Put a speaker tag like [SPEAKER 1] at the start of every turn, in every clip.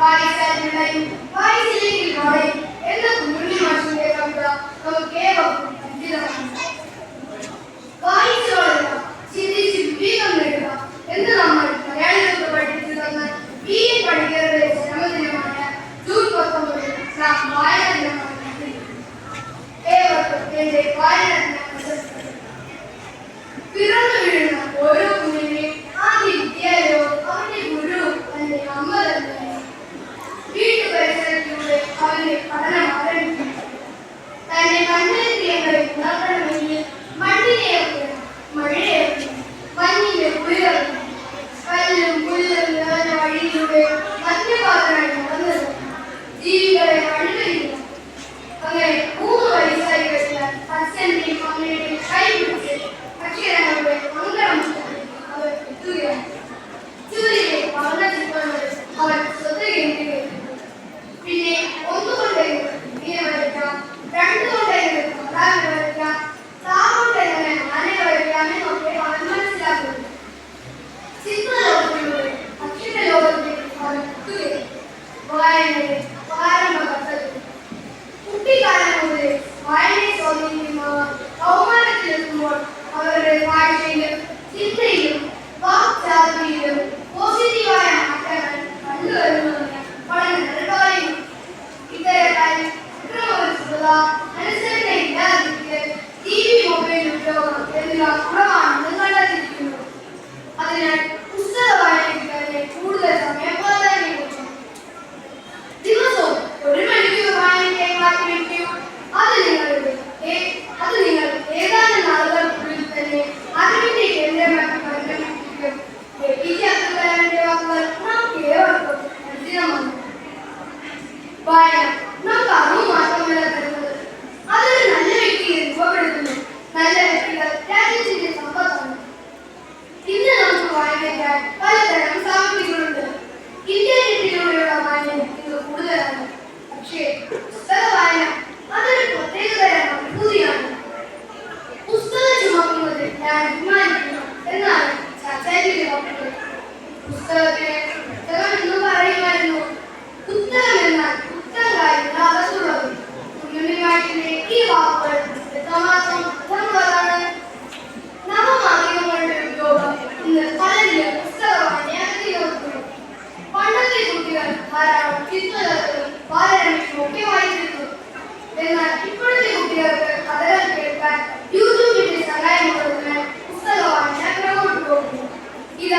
[SPEAKER 1] വായിച്ചാലുണ്ടായി വായിച്ചില്ലെങ്കിൽ മോളെ എന്ന കുഞ്ഞുണ്ണി മാഷിന്റെ കവിത നമുക്ക് ഏവർക്കും പരിചിതമാണ് വായിച്ചു വളരുക ചിന്തിച്ച് വിവേകം നേടുക എന്ന് നമ്മൾ മലയാളികൾക്ക് പഠിച്ചു തന്ന ഈ പഠിക്കരുടെ ജന്മദിനമായ ജൂൺ പത്തൊമ്പതിന് നാം വായന ദിനമായി ഏവർക്കും എന്റെ വായന என்பது அபாரமாகப்பட்டது குட்டிக்காலம் போது வாழ்க்கை சோதனையும் அவமானத்தில் இருக்கும்போது அவருடைய வாழ்க்கையிலும் சிந்தையிலும் வாக்கு சாதனையிலும் போசிட்டிவான மக்கள் கண்டு வருவதற்கு பல நண்பர்களையும் இதர்கள் குற்றமொரு சுற்றுலா அனுசரணை இல்லாததுக்கு டிவி மொபைல் உபயோகம் எதிராக വായന നമുക്ക് അറിവ് അതൊരു നല്ല വ്യക്തിയെ രൂപപ്പെടുത്തുന്നു. നല്ല വ്യക്തികൾ രാജ്യത്തിന്റെ സമ്പത്താണ്. ഇന്ന് നമുക്ക് വായനയ്ക്കാൻ പലതരം സാമഗ്രികളുണ്ട് ഇന്ത്യൻ രീതിയിലൂടെയുള്ള വായന ഇന്ന് കൂടുതലാണ്. പക്ഷേ പുസ്തക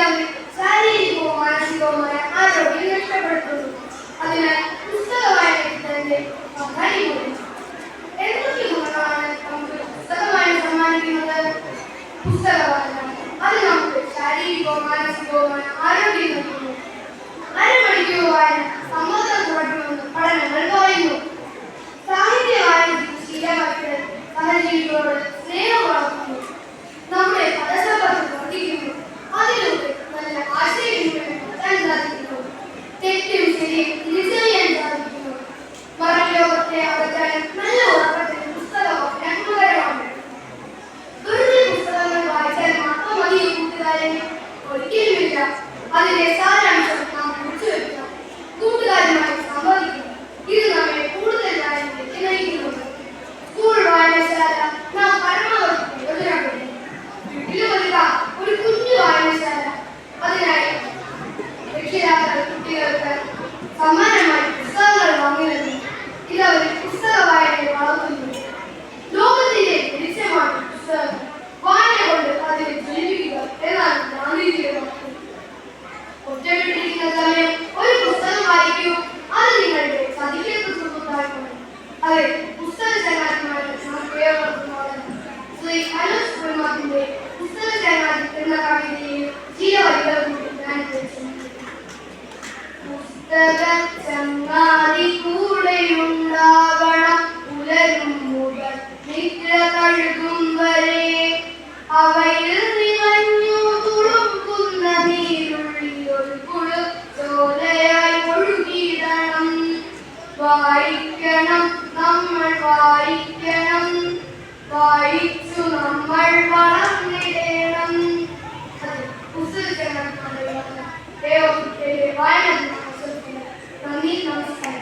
[SPEAKER 1] എല്ലാവരും ശാരീരികവും മാനസികവുമായ ആരോഗ്യം നഷ്ടപ്പെടുത്തുന്നു അതിനാൽ പുസ്തക വായനത്തിന്റെ എന്തൊക്കെ ഗുണങ്ങളാണ് നമുക്ക് പുസ്തക വായന സമ്മാനിക്കുന്നത്? പുസ്തക വായന അത് നമുക്ക് ശാരീരികവും മാനസികവുമായ ആരോഗ്യം നൽകുന്നു. അരമണിക്കൂർ വായന സമ്മർദ്ദം കുറയ്ക്കുമെന്ന് പഠനങ്ങൾ the third and വായിക്കണം നമ്മൾ വായിക്കണം. വായിച്ചു നമ്മൾ വളർന്നിടേണം. പുസ്തകങ്ങൾ വായന നന്ദി നമസ്കാരം.